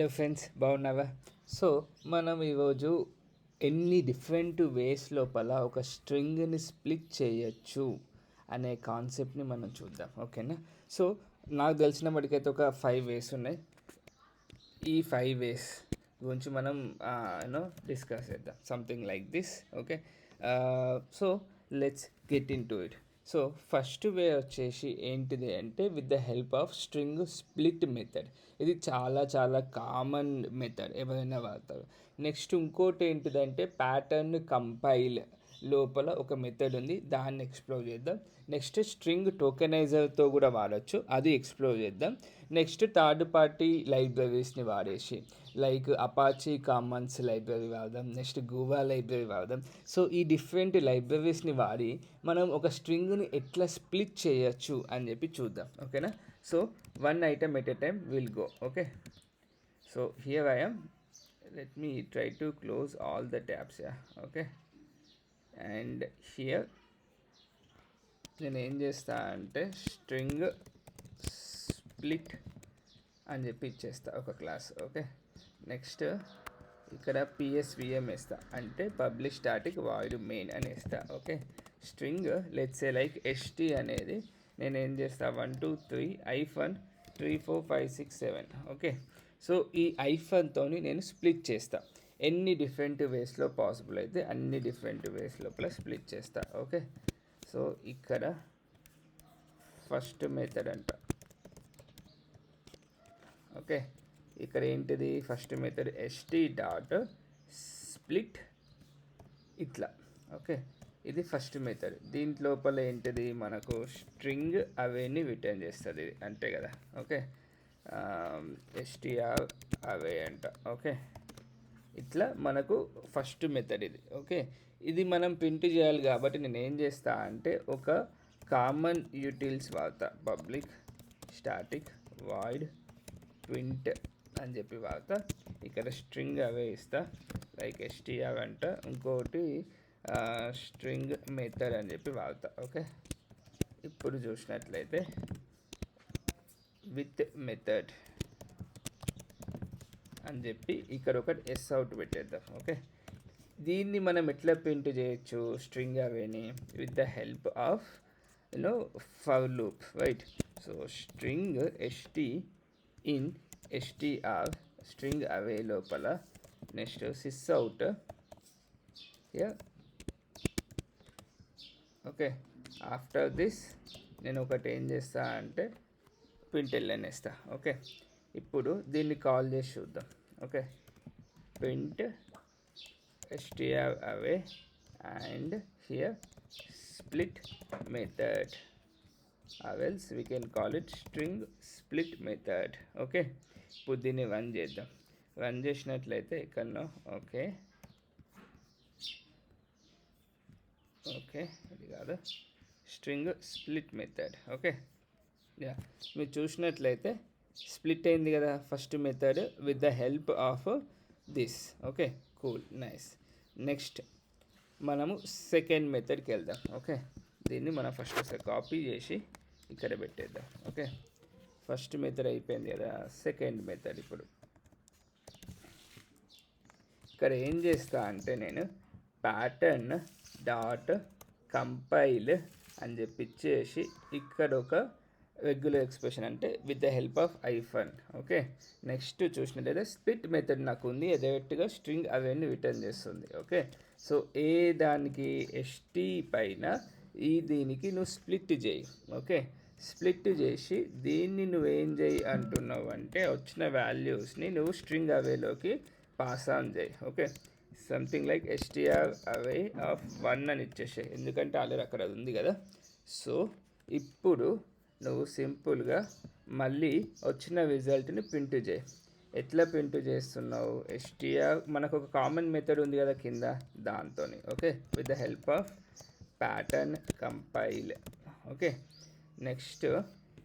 Hello friends బాగున్నావా? So మనం ఈరోజు ఎన్ని డిఫరెంట్ వేస్ లోపల ఒక స్ట్రింగ్ని స్ప్లిట్ చేయొచ్చు అనే కాన్సెప్ట్ని మనం చూద్దాం ఓకేనా సో నాకు తెలిసిన మటుకైతే ఒక ఫైవ్ వేస్ ఉన్నాయి. ఈ ఫైవ్ వేస్ గురించి మనం యూనో డిస్కస్ చేద్దాం. Something like this okay so let's get into it so first way వచ్చేసి ఏంటిది అంటే with the help of string split method ఇది చాలా చాలా కామన్ మెథడ్ ఎవరైనా వాడతారు. నెక్స్ట్ ఇంకోటి ఏంటిదంటే ప్యాటర్న్ కంపైల్ లోపల ఒక మెథడ్ ఉంది. దాన్ని ఎక్స్ప్లోర్ చేద్దాం. నెక్స్ట్ స్ట్రింగ్ టోకెనైజర్తో కూడా వాడచ్చు. అది ఎక్స్ప్లోర్ చేద్దాం. నెక్స్ట్ థర్డ్ పార్టీ లైబ్రరీస్ని వాడేసి లైక్ అపాచీ కామన్స్ లైబ్రరీ వాడదాం. నెక్స్ట్ గోవా లైబ్రరీ వాడదాం. సో ఈ డిఫరెంట్ లైబ్రరీస్ని వాడి మనం ఒక స్ట్రింగ్ని ఎట్లా స్ప్లిట్ చేయొచ్చు అని చెప్పి చూద్దాం. ఓకేనా so one item at a time will go okay so here I am. Let me try to close all the tabs yeah. Okay? And here నేను ఏం చేస్తా అంటే స్ట్రింగ్ స్ప్లిట్ అని చెప్పి ఇచ్చేస్తా ఒక క్లాస్ ఓకే? నెక్స్ట్ ఇక్కడ పిఎస్విఎం వేస్తా అంటే పబ్లిక్ స్టాటిక్ వాయిడ్ మెయిన్ అని వేస్తా okay? String let's say like ST అనేది నేను ఏం చేస్తా one two three hyphen three four five six seven okay? So ఈ ఐఫన్తో నేను స్ప్లిట్ చేస్తాను ఎన్ని డిఫరెంట్ వేస్లో పాసిబుల్ అయితే అన్ని డిఫరెంట్ వేస్ లోపల స్ప్లిట్ చేస్తా ఓకే? సో ఇక్కడ ఫస్ట్ మెథడ్ అంట. ఓకే? ఇక్కడ ఏంటిది? First method ST dot split ఇట్లా ఓకే? ఇది ఫస్ట్ మెథడ్. దీంట్లోపల ఏంటిది? మనకు స్ట్రింగ్ అవేని రిటర్న్ చేస్తుంది ఇది అంతే కదా? ఓకే? ఎస్టీఆర్ అవే అంట ఓకే? ఇట్లా మనకు ఫస్ట్ మెథడ్ ఇది ఓకే ఇది మనం ప్రింట్ చేయాలి కాబట్టి నేను ఏం చేస్తా అంటే ఒక కామన్ యూటిల్స్ వాడతా. పబ్లిక్ స్టాటిక్ వాయిడ్ ప్రింట్ అని చెప్పి వాడతా. ఇక్కడ స్ట్రింగ్ అవే ఇస్తా. లైక్ ఎస్టీఆర్ అంట ఇంకోటి స్ట్రింగ్ మెథడ్ అని చెప్పి వాడతా ఓకే ఇప్పుడు చూసినట్లయితే విత్ మెథడ్ అని చెప్పి ఇక్కడ ఒకటి ఎస్ అవుట్ పెట్టేద్దాం ఓకే దీన్ని మనం ఎట్లా ప్రింట్ చేయొచ్చు? String అవేని with the help of you know for loop right so string ST in STR string array లోపల next sysout yeah okay after this నేను ఒకటి ఏం చేస్తా అంటే ప్రింట్ వెళ్ళనేస్తా ఓకే ఇప్పుడు దీన్ని కాల్ చేసి చూద్దాం. Okay. Print str array and here split method. Or else we can call it string split method. Okay ఇప్పుడు దీన్ని రన్ చేద్దాం. రన్ చేసినట్లయితే ఇక్కడనో ఓకే ఓకే అది కాదు. String split method okay yeah మీరు చూసినట్లయితే స్ప్లిట్ అయింది కదా first method with the help of this okay cool nice next మనము సెకండ్ మెథడ్కి వెళ్దాం. ఓకే దీన్ని మనం ఫస్ట్ ఒకసారి కాపీ చేసి ఇక్కడ పెట్టేద్దాం. ఓకే ఫస్ట్ మెథడ్ అయిపోయింది కదా సెకండ్ మెథడ్ ఇప్పుడు. ఇక్కడ ఏం చేస్తా అంటే నేను ప్యాటర్న్ డాట్ కంపైల్ అని చెప్పి ఇచ్చేసి ఇక్కడ ఒక రెగ్యులర్ ఎక్స్ప్రెషన్ అంటే with the help of hyphen okay next చూసినట్లయితే స్ప్లిట్ మెథడ్ నాకు ఉంది డైరెక్ట్గా స్ట్రింగ్ అవన్నీ రిటర్న్ చేస్తుంది. ఓకే సో ఏ దానికి ఎస్టీ పైన ఈ దీనికి నువ్వు స్ప్లిట్ చేయి. ఓకే స్ప్లిట్ చేసి దీన్ని నువ్వేం చేయి అంటున్నావు అంటే వచ్చిన వాల్యూస్ని నువ్వు స్ట్రింగ్ అవేలోకి పాస్ ఆన్ చేయి. Okay something like STR array of one అని ఇచ్చేసాయి. ఎందుకంటే ఆల్రెడీ అక్కడ అది ఉంది కదా. సో ఇప్పుడు నువ్వు సింపుల్గా మళ్ళీ వచ్చిన రిజల్ట్ని ప్రింట్ చేయి. ఎట్లా ప్రింట్ చేస్తున్నావు? ఎస్టీఆర్ మనకు ఒక కామన్ మెథడ్ ఉంది కదా కింద దాంతో okay? With the help of pattern compile okay? Next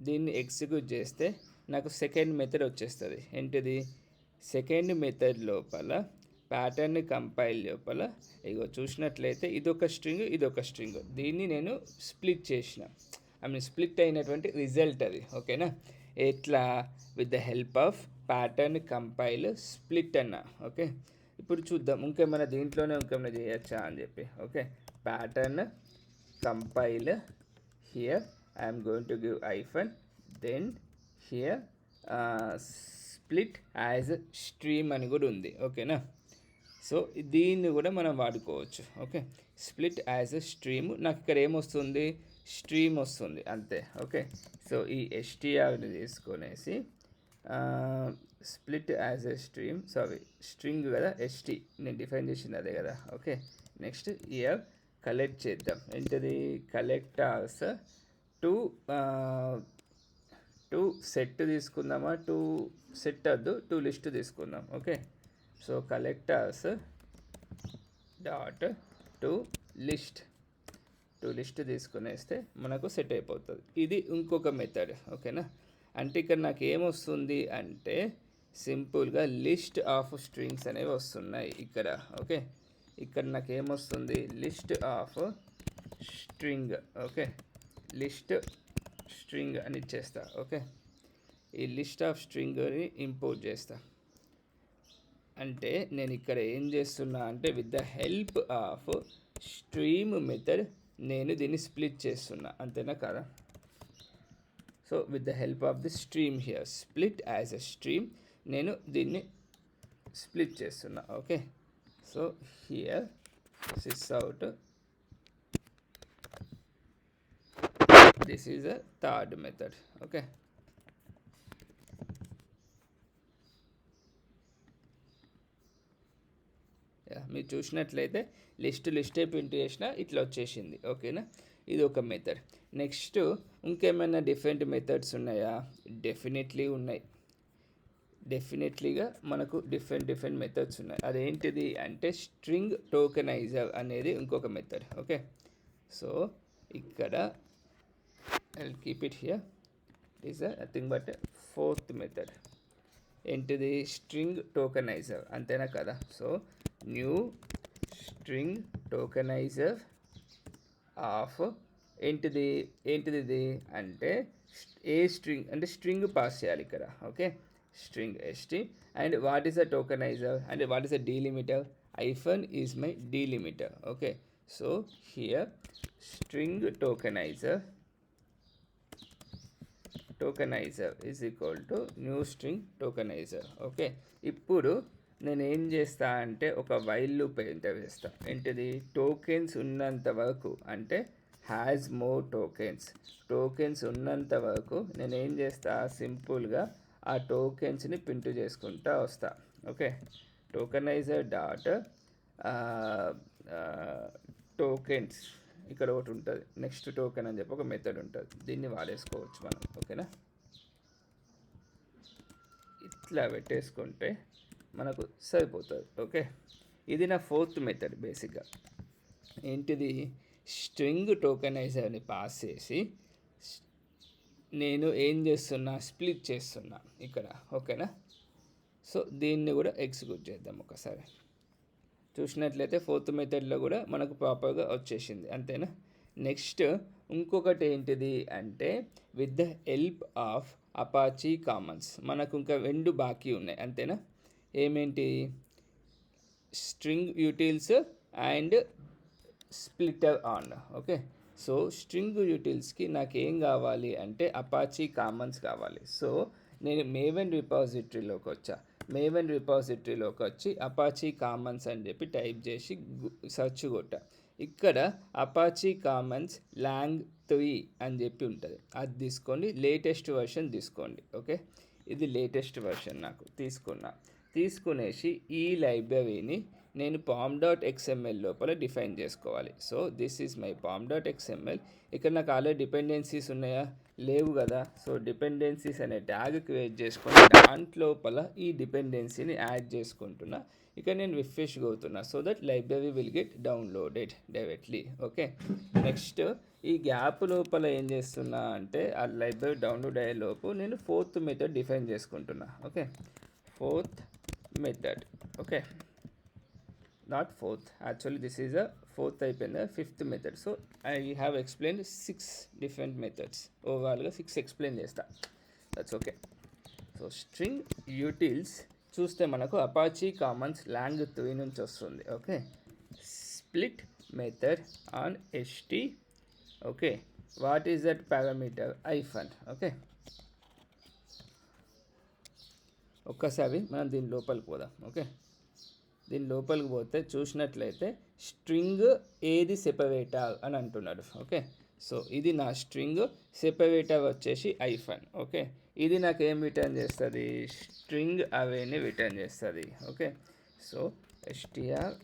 దీన్ని ఎగ్జిక్యూట్ చేస్తే నాకు సెకండ్ మెథడ్ వచ్చేస్తుంది. ఏంటిది? సెకండ్ మెథడ్ లోపల ప్యాటర్న్ కంపైల్ లోపల ఇగో చూసినట్లయితే ఇదొక స్ట్రింగ్ ఇదొక స్ట్రింగ్. దీన్ని నేను స్ప్లిట్ చేసిన. ఐ మీన్ స్ప్లిట్ అయినటువంటి రిజల్ట్ అది ఓకేనా ఎట్లా? With the help of pattern compile split అన్న ఓకే ఇప్పుడు చూద్దాం ఇంకేమైనా దీంట్లోనే ఇంకేమైనా చేయొచ్చా అని చెప్పి okay pattern compile here I'm going to give hyphen then here split as stream అని కూడా ఉంది ఓకేనా సో దీన్ని కూడా మనం వాడుకోవచ్చు okay split as a stream నాకు ఇక్కడ ఏమొస్తుంది? స్ట్రీమ్ వస్తుంది అంతే. ఓకే? సో ఈ ఎస్టీఆర్ని తీసుకొనేసి split as a stream sorry string కదా ఎస్టీ నేను డిఫైన్ చేసింది అదే కదా. ఓకే? నెక్స్ట్ ఇయర్ కలెక్ట్ చేద్దాం. ఏంటది? కలెక్టార్స్ టూ టూ సెట్ తీసుకుందామా? టూ సెట్ వద్దు టూ లిస్ట్ తీసుకుందాం. Okay? So collectors dot to list. To list తీసుకునేస్తే మనకు సెట్ అయిపోతుంది. ఇది ఇంకొక మెథడ్ ఓకేనా అంటే ఇక్కడ నాకు ఏమొస్తుంది అంటే సింపుల్గా లిస్ట్ ఆఫ్ స్ట్రింగ్స్ అనేవి వస్తున్నాయి ఇక్కడ ఓకే ఇక్కడ నాకు ఏమొస్తుంది? List of string okay list string అని ఇచ్చేస్తా ఓకే ఈ లిస్ట్ ఆఫ్ స్ట్రింగ్ని ఇంపోర్ట్ చేస్తా. అంటే నేను ఇక్కడ ఏం చేస్తున్నా అంటే with the help of stream method నేను దీన్ని స్ప్లిట్ చేస్తున్నా. అంతేనా కదా? So with the help of the stream here split as a stream నేను దీన్ని స్ప్లిట్ చేస్తున్నా. Okay so here sysout this is a third method okay మీరు చూసినట్లయితే లిస్ట్ లిస్టే ప్రింట్ చేసినా ఇట్లా వచ్చేసింది. ఓకేనా? ఇది ఒక మెథడ్ నెక్స్ట్ ఇంకేమైనా డిఫరెంట్ మెథడ్స్ ఉన్నాయా? డెఫినెట్లీ ఉన్నాయి. డెఫినెట్లీగా మనకు డిఫరెంట్ డిఫరెంట్ మెథడ్స్ ఉన్నాయి. అదేంటిది అంటే స్ట్రింగ్ టోకెనైజర్ అనేది ఇంకొక మెథడ్ ఓకే? సో ఇక్కడ I keep it here it is nothing but fourth method ఏంటిది? స్ట్రింగ్ టోకెనైజర్ అంతేనా కదా? So new string tokenizer of ఏంటిది? ఏంటిది ఇది అంటే ఏ స్ట్రింగ్? అంటే స్ట్రింగ్ పాస్ చేయాలి ఇక్కడ okay? String ST and what is a tokenizer? And what is a delimiter? Hyphen is my delimiter okay? So here string tokenizer tokenizer is equal to new string tokenizer okay? ఇప్పుడు నేను ఏం చేస్తా అంటే ఒక while loop enter చేస్తా. ఏంటిది? Tokens ఉన్నంత వరకు అంటే హ్యాజ్ మోర్ టోకెన్స్ టోకెన్స్ ఉన్నంత వరకు నేను ఏం చేస్తా? సింపుల్గా ఆ టోకెన్స్ని ప్రింట్ చేసుకుంటా వస్తా. ఓకే? టోకెనైజర్ డాట్ టోకెన్స్ ఇక్కడ ఒకటి ఉంటుంది. నెక్స్ట్ టోకెన్ అని చెప్పి ఒక మెథడ్ ఉంటుంది. దీన్ని వాడేసుకోవచ్చు మనం. ఓకేనా? ఇట్లా పెట్టేసుకుంటే మనకు సరిపోతుంది. ఓకే? ఇది నా ఫోర్త్ మెథడ్ బేసిక్గా. ఏంటిది? స్ట్రింగ్ టోకెనైజర్ని పాస్ చేసి నేను ఏం చేస్తున్నా? స్ప్లిట్ చేస్తున్నా ఇక్కడ. ఓకేనా? సో దీన్ని కూడా ఎగ్జిక్యూట్ చేద్దాం ఒకసారి. చూసినట్లయితే ఫోర్త్ మెథడ్లో కూడా మనకు ప్రాపర్గా వచ్చేసింది. అంతేనా? నెక్స్ట్ ఇంకొకటి ఏంటిది అంటే with the help of Apache Commons. మనకు ఇంకా రెండు బాకీ ఉన్నాయి. అంతేనా? ఏమేంటి? String utils and splitter on. Okay? So string యూటిల్స్కి నాకు ఏం కావాలి అంటే అపాచీ కామన్స్ కావాలి. సో నేను మేవెన్ రిపాజిటరీలోకి వచ్చా. మేవెన్ రిపాజిటరీలోకి వచ్చి అపాచీ కామన్స్ అని చెప్పి టైప్ చేసి సర్చ్ కొట్టా. ఇక్కడ అపాచీ కామన్స్ లాంగ్ త్రీ అని చెప్పి ఉంటుంది. అది తీసుకోండి. లేటెస్ట్ వర్షన్ తీసుకోండి. ఓకే? ఇది లేటెస్ట్ వర్షన్ నాకు. తీసుకున్నా. తీసుకునేసి ఈ లైబ్రరీని నేను పామ్ డాట్ ఎక్స్ఎంఎల్ లోపల డిఫైన్ చేసుకోవాలి. So this is my pom dot XML ఇక్కడ నాకు ఆల్రెడీ డిపెండెన్సీస్ ఉన్నాయా? లేవు కదా. సో డిపెండెన్సీస్ అనే ట్యాగ్ క్రియేట్ చేసుకొని దాంట్లోపల ఈ డిపెండెన్సీని యాడ్ చేసుకుంటున్నా. ఇక నేను రిఫ్రెష్ అవుతున్నా so that library will get downloaded directly okay next ఈ గ్యాప్ లోపల ఏం చేస్తున్నా అంటే ఆ లైబ్రరీ డౌన్లోడ్ అయ్యే లోపు నేను ఫోర్త్ మెథడ్ డిఫైన్ చేసుకుంటున్నా. Okay fourth method okay not fourth actually this is a fourth అయిపోయింది fifth method so I have explain six different methods ఓవరాల్గా సిక్స్ ఎక్స్ప్లెయిన్ చేస్తా. That's okay so string utils చూస్తే మనకు Apache Commons long three నుంచి వస్తుంది. Okay split method on ST okay what is that parameter hyphen okay ఒక్కసారి మనం దీని లోపలికి పోదాం ఓకే? దీని లోపలికి పోతే చూసినట్లయితే స్ట్రింగ్ ఏది సెపరేటర్ అని అంటున్నాడు ఓకే? సో ఇది నా స్ట్రింగ్ సెపరేటర్ వచ్చేసి ఐఫన్ ఓకే? ఇది నాకు ఏం రిటర్న్ చేస్తుంది? స్ట్రింగ్ అవేని రిటర్న్ చేస్తుంది okay? So STR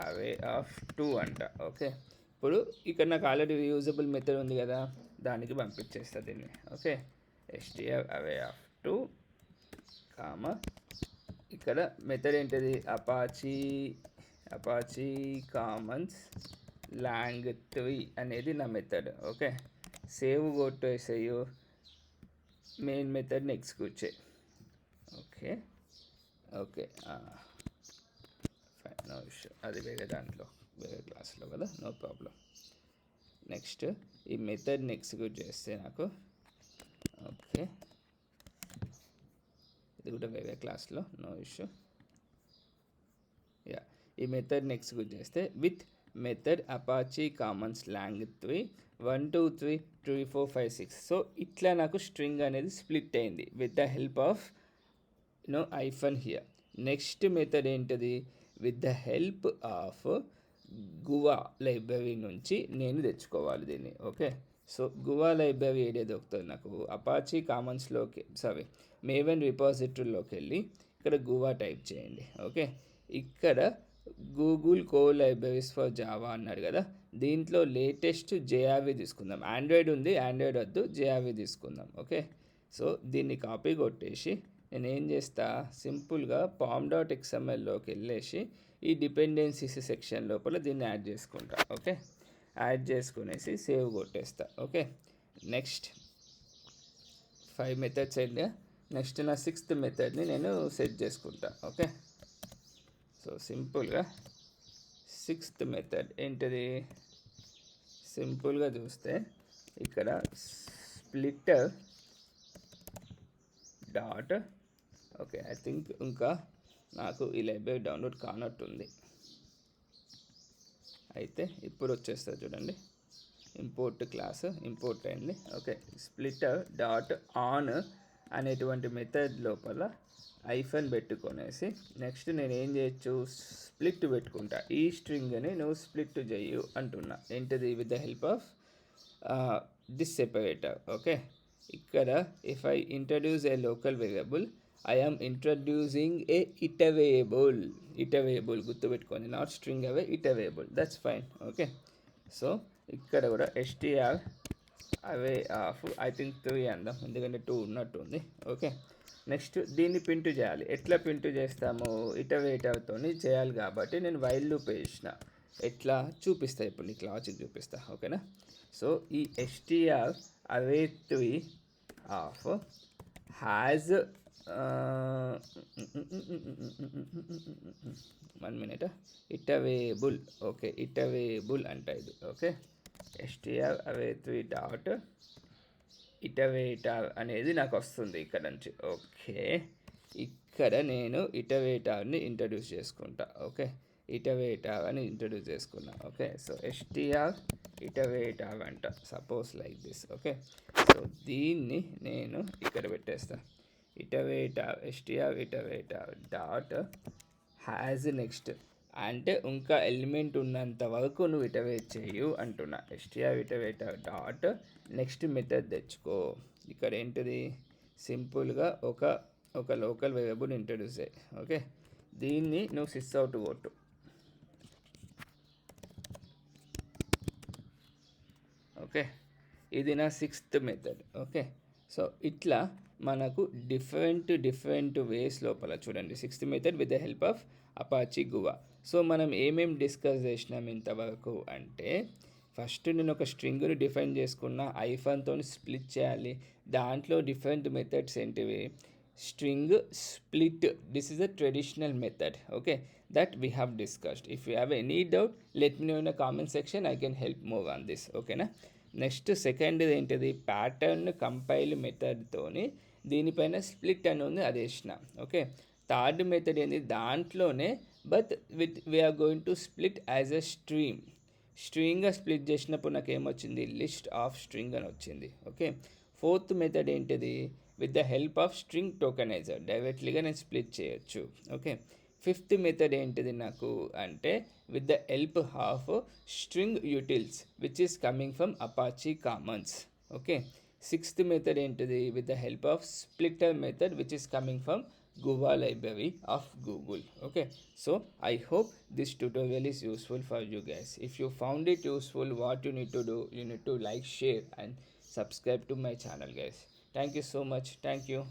array of two అంట ఓకే? ఇప్పుడు ఇక్కడ నాకు ఆల్రెడీ యూజబుల్ మెథడ్ ఉంది కదా దానికి పంపించేస్తా దీన్ని okay? STR array of two comma. ఇక్కడ మెథడ్ ఏంటిది? Apache Apache Commons Lang three అనేది నా మెథడ్ ఓకే సేవ్ కొట్టేసేయు మెయిన్ మెథడ్ని ఎగ్జిక్యూట్ చేయి. Okay okay fine no issue అది వేరే దాంట్లో వేరే క్లాస్లో కదా? నో ప్రాబ్లం నెక్స్ట్ ఈ మెథడ్ని ఎగ్జిక్యూట్ చేస్తే నాకు ఓకే ఇది కూడా వేరే క్లాస్లో నో ఇష్యూ. యా ఈ మెథడ్ నెక్స్ట్ ఎగ్జిక్యూట్ చేస్తే with method Apache Commons Lang three one two three three four five six. So ఇట్లా నాకు స్ట్రింగ్ అనేది స్ప్లిట్ అయింది with the help of no hyphen here. Next method ఏంటిది? With the help of Guava library నుంచి నేను తెచ్చుకోవాలి దీన్ని okay? So guava library ఏడే దొరుకుతుంది నాకు. అపాచీ కామన్స్లోకి సారీ మేవెన్ రిపాజిటరీలోకి వెళ్ళి ఇక్కడ గువా టైప్ చేయండి. ఓకే? ఇక్కడ Google core libraries for Java అన్నాడు కదా? దీంట్లో లేటెస్ట్ జేఆర్వి తీసుకుందాం. ఆండ్రాయిడ్ ఉంది ఆండ్రాయిడ్ వద్దు జేఆర్వి తీసుకుందాం. ఓకే? సో దీన్ని కాపీ కొట్టేసి నేను ఏం చేస్తా? సింపుల్గా పామ్ డాట్ ఎక్స్ఎంఎల్లోకి వెళ్ళేసి ఈ డిపెండెన్సీస్ సెక్షన్ లోపల దీన్ని యాడ్ చేసుకుంటా. ఓకే? యాడ్ చేసుకునేసి సేవ్ కొట్టేస్తా. ఓకే? నెక్స్ట్ ఫైవ్ మెథడ్స్ అండి. నెక్స్ట్ నా సిక్స్త్ మెథడ్ని నేను సెట్ చేసుకుంటా. ఓకే? సో సింపుల్గా సిక్స్త్ మెథడ్ ఏంటిది? సింపుల్గా చూస్తే ఇక్కడ splitter dot okay I think ఇంకా నాకు ఈ లైబ్రరీ డౌన్లోడ్ కానట్టుంది. అయితే ఇప్పుడు వచ్చేస్తుంది చూడండి. ఇంపోర్ట్ క్లాస్ ఇంపోర్ట్ అయింది. ఓకే స్ప్లిటర్ డాట్ ఆన్ అనేటువంటి మెథడ్ లోపల ఐఫన్ పెట్టుకొనేసి నెక్స్ట్ నేను ఏం చేయొచ్చు? స్ప్లిట్ పెట్టుకుంటా. ఈ స్ట్రింగ్ని నువ్వు స్ప్లిట్ చేయు అంటున్నా. ఏంటిది? With the help of this separator okay ఇక్కడ if I introduce a local variable I introducing a iterable iterable గుర్తుపెట్టుకోండి. Not string array iterable that's fine okay so ఇక్కడ కూడా STR array of. I think three అందాం. ఎందుకంటే two ఉన్నట్టు ఉంది. Okay next దీన్ని పింటు చేయాలి. ఎట్లా పింటు చేస్తాము ఇటవేటర్తో చేయాలి కాబట్టి నేను వైల్ లూప్ వేసిన. ఎట్లా? చూపిస్తా. ఇప్పుడు నీకు లాజిక్ చూపిస్తా. ఓకేనా సో ఈ STR array three of has one minute iterable okay iterable అంట ఇది. Okay STR array three dot iterator అనేది నాకు వస్తుంది ఇక్కడ నుంచి. ఓకే ఇక్కడ నేను ఇటవేటార్ని ఇంట్రడ్యూస్ చేసుకుంటా. ఓకే ఇటవేటార్ అని ఇంట్రడ్యూస్ చేసుకున్నా. ఓకే సో ఎస్టీఆర్ ఇటవేటార్ అంట. Suppose like this okay so దీన్ని నేను ఇక్కడ పెట్టేస్తా. ఇటవేట ఎస్టీఆర్ ఇటవేట డాట్ హ్యాజ్ నెక్స్ట్. అంటే ఇంకా ఎలిమెంట్ ఉన్నంత వరకు నువ్వు ఇటవేట్ చేయు అంటున్నా. ఎస్టీఆర్ ఇటవేట డాట్ నెక్స్ట్ మెథడ్ తెచ్చుకో. ఇక్కడ ఏంటిది? సింపుల్గా ఒక ఒక లోకల్ వేరియబుల్ ఇంట్రడ్యూస్ అయ్యి ఓకే? దీన్ని నువ్వు సిస్ అవుట్ కొట్టు. ఓకే? ఇది నా సిక్స్త్ మెథడ్ ఓకే? సో ఇట్లా మనకు డిఫరెంట్ డిఫరెంట్ వేస్ లోపల చూడండి. Sixth method with the help of Apache Guava so మనం ఏమేం డిస్కస్ చేసినాం ఇంతవరకు అంటే ఫస్ట్ నేను ఒక స్ట్రింగ్ని డిఫైన్ చేసుకున్న ఐఫోన్తో స్ప్లిట్ చేయాలి. దాంట్లో డిఫరెంట్ మెథడ్స్ ఏంటివి? String split this is a traditional method okay that we have discussed if you have any doubt let me know in comment section I can help move on this ఓకేనా next second ఏంటిది? Pattern compile మెథడ్తోని దీనిపైన split అని ఉంది అది వేసిన okay? Third method ఏంది? దాంట్లోనే but with we're going to split as a stream స్ట్రింగ్గా split చేసినప్పుడు నాకు ఏమొచ్చింది లిస్ట్ ఆఫ్ స్ట్రింగ్ అని వచ్చింది. ఓకే? ఫోర్త్ మెథడ్ ఏంటిది? With the help of string tokenizer. డైరెక్ట్లీగా నేను స్ప్లిట్ చేయొచ్చు. ఓకే? ఫిఫ్త్ మెథడ్ ఏంటిది నాకు? అంటే with the help of string utils which is coming from Apache Commons okay? sixth method into the with the help of splitter method which is coming from Google library of Google. Okay, so I hope this tutorial is useful for you guys. If you found it useful, what you need to do, you need to like, share and subscribe to my channel guys. Thank you so much. Thank you.